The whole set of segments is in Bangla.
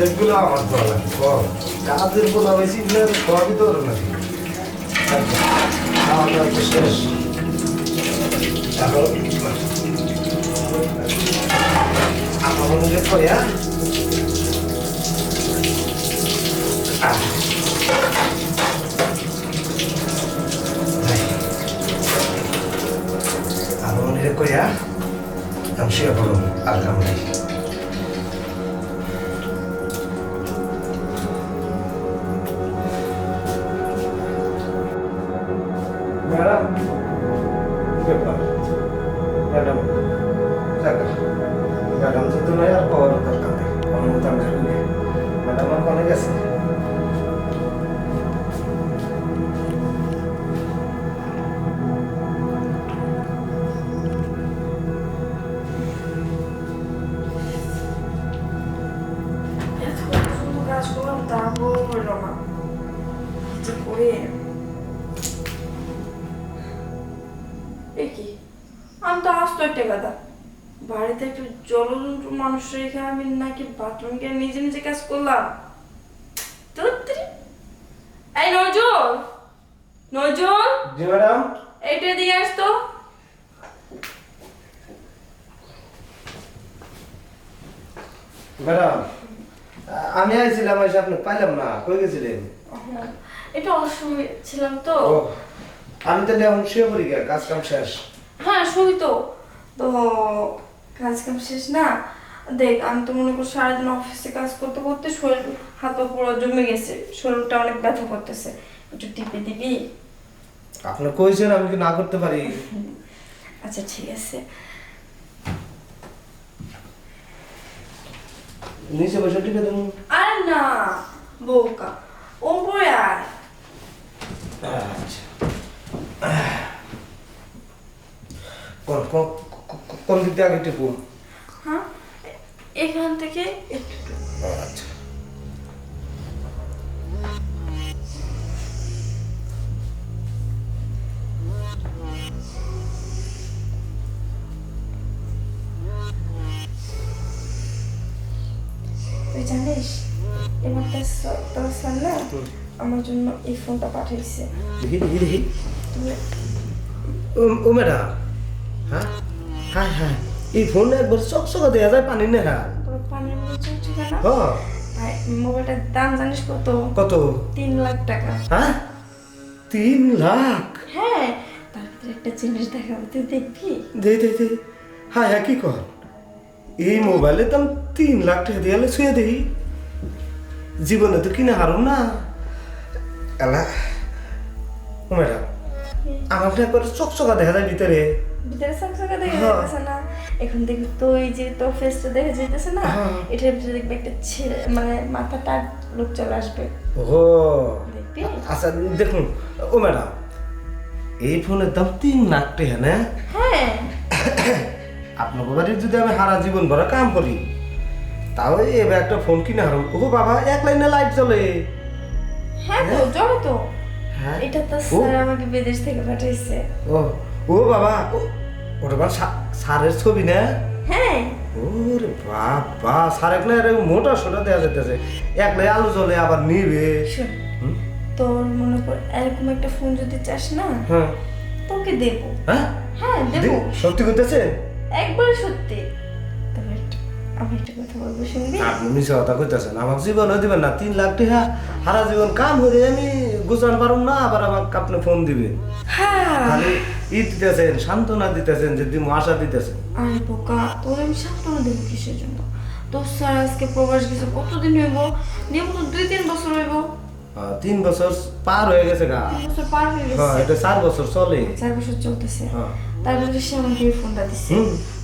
এগুলো আমার ভালো লাগে কম কাজের পোলা বেশি সবই তো ওর নাকি খাওয়া দাওয়া তো শেষ। এখন আমার মনে করে হ্যাঁ? করে আমি পড়ুন আর ম্যাডাম ব্যাপার ম্যাডাম টাকা ম্যাডাম যদি নয় আর পাওয়ার দরকার নেই আমার মতো আমি শুনে ম্যাডাম আমার কনে গেছে না। যে আমি তো আসতো একটা কথা বাড়িতে একটু জলজন্তু মানুষ রেখে আমি নাকি বাথরুম গিয়ে নিজে নিজে কাজ করলাম? এই নজর নজর জি ম্যাডাম। এইটা দিয়ে আসতো ম্যাডাম আমি আইছিলাম এসে আপনি পাইলাম না কই গেছিলেন? একটু অসুবিধা ছিলাম তো। আমি তাহলে এখন শুয়ে পড়ি কাজ কাম শেষ। হ্যাঁ শুই তো। তো কাজ কাম শেষ না। দেখ আমি তো মনে করি সারাদিন অফিসে কাজ করতে করতে শরীর হাত পা পুরো জমে গেছে শরীরটা অনেক ব্যথা করতেছে। একটু টিপে দিবি? আপনি কইছেন আমি কি না করতে পারি? আচ্ছা ঠিক আছে। নিচে বসে টিপে দেবো। আর না বউকা ওপরে আয়। আচ্ছা। কোন কোন কোন- দিক দিয়ে আগে হ্যাঁ এখান থেকে আচ্ছা। তুই জানিস এবার তোর আমার জন্য এই ফোনটা পাঠিয়েছে। দেখি দেখি দেখি। ও ম্যাডাম হ্যাঁ? হ্যাঁ হ্যাঁ। এই ফোন একবার চকচকা দেওয়া যায় পানি নেহা তোর পানির নিচে ঠিকানা হ্যাঁ। মোবাইলটার দাম জানিস কত? কত? তিন লাখ টাকা। হ্যাঁ? তিন লাখ? হ্যাঁ তার ভিতরে একটা জিনিস দেখাবো তুই দেখবি? দে দে দে। হ্যাঁ হ্যাঁ কি কর? এই মোবাইলের দাম তিন লাখ টাকা দিয়ে ছুঁয়ে দেই। জীবনে তো কিনে হারুম না। এলা ও ম্যাডাম আমাকে একবার চকচকা দেখা যায় ভিতরে। ভিতরে সাকসাকা দেখা হ্যাঁ। যাইতেছে না। এখন দেখবি তুই যে তোর ফেসটা দেখা যাইতেছে না হ্যাঁ। এটার ভিতরে দেখবি একটা ছেলে মানে মাথাটা লোক চলে আসবে। ও আচ্ছা দেখুন ও ম্যাডাম এই ফোনের দাম তিন লাখ টাকা না? হ্যাঁ। আপনার বাড়ির যদি আমি সারা জীবন ভরা কাম করি তাও এবার একটা ফোন কিনে হারুম। ও বাবা এক লাইনে লাইট জ্বলে। হ্যাঁ তো চলো তো। হ্যাঁ। এটা তো স্যার আমাকে বিদেশ থেকে পাঠাইছে। ও। ও বাবা ও- ওটা বা সারের ছবি না? হ্যাঁ। ওরে বাবা সার একলা মোটা সোটা দেওয়া যেতেছে। একলাই আলু জ্বলে আবার নিবে? তোর মনে কর এরকম একটা ফোন যদি চাস না হ্যাঁ। তোকে দেবো। হ্যাঁ? হ্যাঁ দেবো। সত্যি করতেছে একবার সত্যি। তবে আমি একটা কথা বলব শুনবি? আপনি মিশে কথা কইতেছেন আমার জীবন দিবেন না তিন লাখ টাকা। সারা জীবন কাম করে আমি গুছান পারুম না আবার আমাকে আপনি ফোন দিবেন হ্যাঁ। ই দিতেছেন সান্ত্বনা দিতেছেন যে তুমি আশা দিতেছেন। আরে বোকা তোর আমি সান্ত্বনা দেবো কিসের জন্য? তোর স্যার আজকে প্রবাস গেছে কতদিন হইব? নিয়ম তো দুই তিন বছর হইব। তিন বছর পার হয়ে গেছে গা। তিন বছর পার হয়ে হ্যাঁ গেছে এটা চার বছর চলে। চার বছর চলতেছে। হ্যাঁ। তারপরে সে আমাকে ফোনটা দিচ্ছে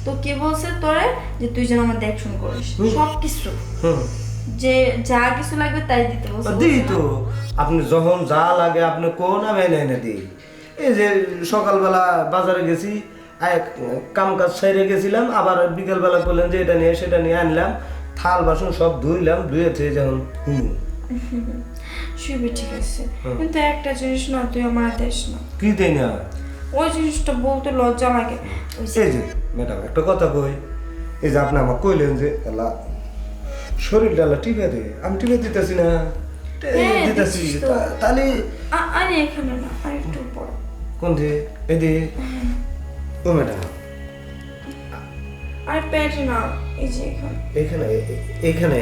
তো কে বলছে তোরে? যে তুই যেন আমার দেখশন করিস। সব কিছু যে যা কিছু লাগবে তাই দিতে বলছে দিই তো। আপনি যখন যা লাগে আপনি কোন আমি এনে দিই এই যে সকালবেলা বাজারে গেছি কাম কাজ সেরে গেছিলাম আবার বিকেলবেলা বললেন যে এটা নিয়ে সেটা নিয়ে আনলাম থাল বাসন সব ধুইলাম ধুয়ে থুয়ে যখন হুম। শুবি ঠিক আছে। কিন্তু একটা জিনিস না তুই আমার দেশ না। কি দেই না? ওই জিনিসটা বলতে লজ্জা লাগে। এই যে ম্যাডাম একটা কথা কই। এই যে আপনি আমার কইলেন যে এলা শরীরটা এলা টিপে দে। আমি টিপে দিতেছি না। হ্যাঁ, দিতেছি। তাহলে আরে এখানে না কোন যে এই ও ম্যাডাম। আর পেটে না এই যে এখানে। এখানে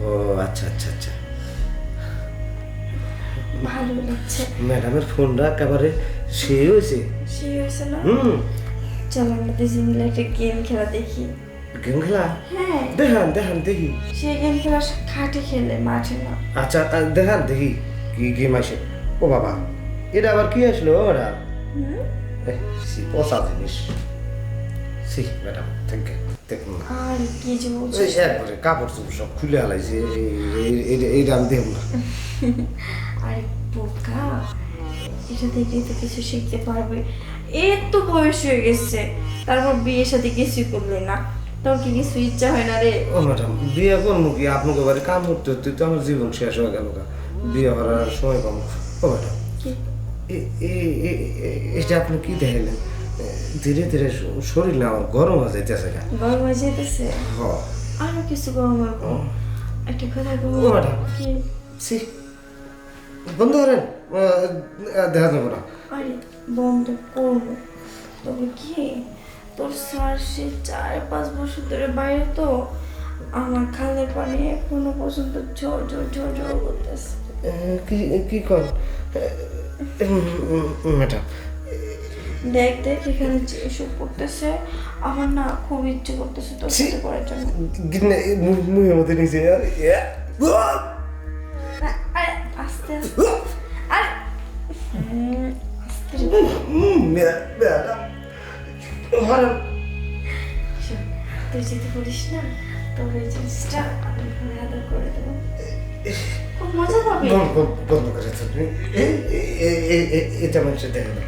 ও আচ্ছা আচ্ছা আচ্ছা। ভালো লাগছে। ম্যাডামের ফোনটা একেবারে সে হয়েছে। সে হয়েছে না? হুম। চল আমরা দুজন মিলে একটা গেম খেলা দেখি। গেম খেলা? হ্যাঁ। দেখান দেখান দেখি। সেই গেম খেলা খাটে খেলে মাঠে না। আচ্ছা দেখান দেখি কি গেম আসে। ও বাবা। এটা আবার কি আসলো ও ম্যাডাম হুম? সি পচা জিনিস। সি ম্যাডাম থ্যাংক ইউ কাপড় চোপড় সব খুলে হালাইছে এইটা আমি দেব না আরে বোকা এটা দেখলেই তো কিছু শিখতে পারবে। এর তো বয়স হয়ে গেছে তারপর বিয়ের সাথে কিছুই করলে না। তোর কি কিছু ইচ্ছা হয় না রে? ও ম্যাডাম বিয়ে করব কি? আপনাকে বাড়ি কাম করতে তো আমার জীবন শেষ হয়ে গেল বিয়ে করার সময় পাবো ও ম্যাডাম। এটা আপনি কি দেখাইলেন ধীরে ধীরে শরীর আমার গরম হয়ে যাইতেছে গরম হয়ে যেতেছে হ। আরও কিছু গরম একটা কথা কি? বন্ধ করেন দেখা যাবে না। আরে বন্ধ করব তবে কি? তোর স্যার সে চার পাঁচ বছর ধরে বাইরে তো। আমার খালের পানি এখনও পর্যন্ত ঝড় ঝড় ঝড় ঝড় করতেছে কি কি কর? ম্যাডাম। দেখ দেখ এখানে যে এসব করতেছে আমার না খুব ইচ্ছে করতেছে তোর সাথে করার জন্য। গিন্নে মুখের মধ্যে নিচে আর আরে আস্তে আস্তে। আরে তুই যদি বলিস না তোর এই জিনিসটা আমি আদর করে দেবো। খুব মজা পাবি বন্ধ বন্ধ- বন্ধ করে তুমি এ- এ- এ- এ- এ- এটা মানুষের দেখে না।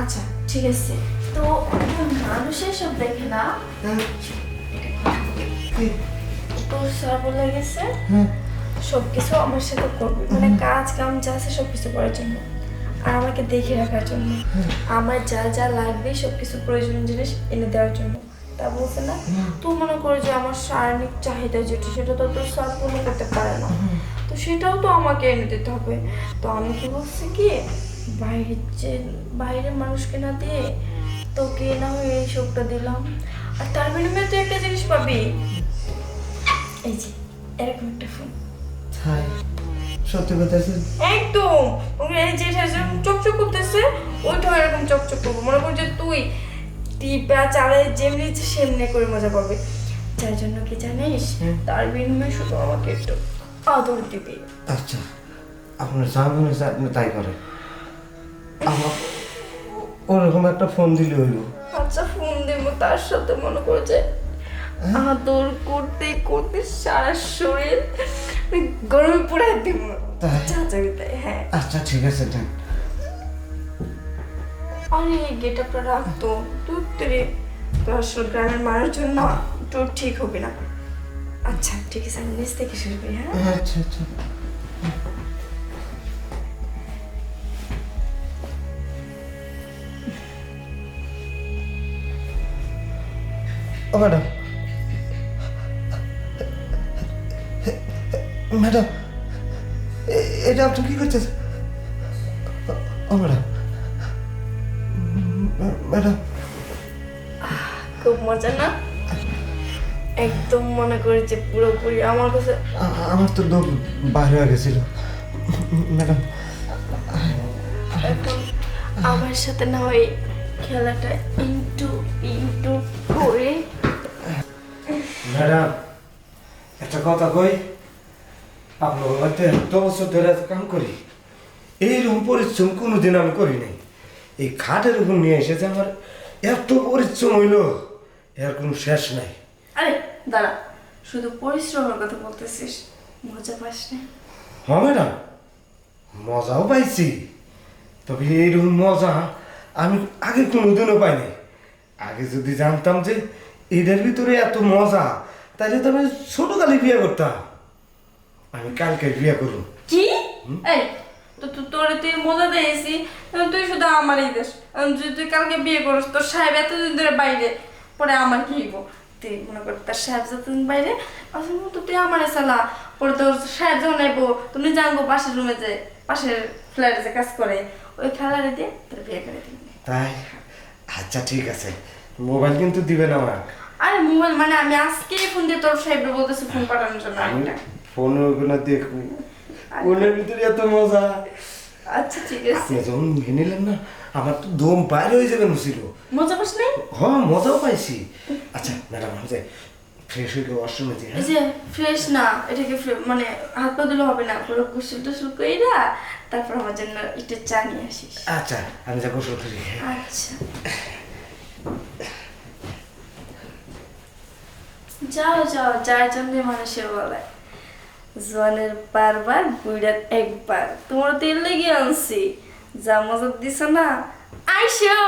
আচ্ছা ঠিক আছে। তো মানুষের সব দেখে না? এটা কথা বলি। কি? তোর স্যার বলে গেছে হ্যাঁ। আমার সাথে করবি। মানে কাজ কাম যা আছে সব কিছু করার জন্য। আর আমাকে দেখে রাখার জন্য। আমার যা যা লাগবে সবকিছু প্রয়োজনীয় জিনিস এনে দেওয়ার জন্য। তা বলছে না। তুই মনে করে যে আমার শারীরিক চাহিদা যেটা সেটা তো তোর স্যার পূর্ণ করতে পারে না। তো সেটাও তো আমাকে এনে দিতে হবে। তো আমি কি বলছি কি বাইরের যে বাইরের মানুষকে না দিয়ে তোকে না হয়ে এই সবটা দিলাম। আর তার বিনিময়ে তুই একটা জিনিস পাবি। এই যে এরকম একটা ফোন সত্যি কথা একদম। এই যেটা যেরকম চকচক করতেছে ওইটাও এরকম চকচক করব। মনে কর যে টিপা চালে যেমনি ইচ্ছে সেমনি করে মজা পাবে যার জন্য কি জানিস? তার বিনিময়ে শুধু আমাকে একটু আদর দিবি। আচ্ছা আপনার যা মনে হচ্ছে আপনি তাই করেন। আমার ওরকম একটা ফোন দিলে হইল আচ্ছা ফোন দিব তার সাথে মনে করে যে আদর করতে করতে সারা শরীর গরমে পুরাই দিব? যা তাই হ্যাঁ। আচ্ছা ঠিক আছে দেন। আরে গেট আপটা রাখতো। তুই তোরে আসলে গ্রামের মানুষজন না তোর ঠিক হবে না। আচ্ছা ঠিক আছে, আমি নিচ থেকে শুরু করি হ্যাঁ? আচ্ছা আচ্ছা। ও, ম্যাডাম। ম্যাডাম এটা আপনি কি করতেছেন? ও, ম্যাডাম। ম্যাডাম। খুব মজা না? একদম মনে করি যে পুরোপুরি আমার কাছে আমার তো দম বাইরে হয়ে গেছিল। ম্যাডাম। এখন আমার সাথে না ওই খেলাটা ইন্টু ইন্টু করে। ম্যাডাম একটা কথা কই? আপনার মধ্যে এত বছর ধরে কাম করি। এইরকম পরিশ্রম কোনোদিন আমি করি নাই। এই খাটের উপর নিয়ে এসেছে আমার। এত পরিশ্রম হইল এর কোনো শেষ নাই। আরে দাঁড়া শুধু পরিশ্রমের কথা বলতেছিস মজা পাস না। হ্যাঁ ম্যাডাম মজাও পাইছি। তবে এইরকম মজা আমি আগে কোনোদিনও পাইনি। আগে যদি জানতাম যে এদের ভিতরে এত মজা তাহলে তো আমি ছোটকালে বিয়ে করতাম। আমি কালকে বিয়ে করব। কি? এই তো তোরে তুই মজা দিয়েছি তুই শুধু আমারই দেশ। যদি তুই কালকে বিয়ে করিস তোর সাহেব এতদিন ধরে বাইরে পরে আমার কি হইব? তুই মনে কর তার সাহেব যতদিন বাইরে আসলে তো তুই আমার চালা পরে তোর সাহেব যখন আইবো তুমি জানব পাশের রুমে যে পাশের ফ্ল্যাটে যে কাজ করে। ওই খেলারে দিয়ে তোর বিয়ে করে দিবি। তাই? আচ্ছা ঠিক আছে। মোবাইল কিন্তু দিবে না আমার আরে মোবাইল মানে আমি আজকেই ফোন দিয়ে তোর সাহেবরে বলতেছি ফোন পাঠানোর জন্য ফোনে ওগুলো দেখব। ফোনের ভিতরে এত মজা। আচ্ছা ঠিক আছে। যখন নিয়ে নিলেন না আমার তো দম বাইরে হয়ে যাবে ছিল মজা পাস নাই? হ্যাঁ মজাও পাইছি। আচ্ছা ম্যাডাম আমি যাই। ফ্রেশ হয়ে ওয়াশরুমে যাই এই হ্যাঁ যে ফ্রেশ না এটাকে মানে হাত পা দিলে হবে না পুরো গোসল টোসল কইরা তারপর আমার জন্য একটু চা নিয়ে আসিস। আচ্ছা আমি যাব সত্যি আচ্ছা। যাও যাও যার জন্য মানুষের বলে জোয়ানের বারবার বুড়ার একবার তোমার তেল লেগে আনছি। যা মজার দিছ না আইসো।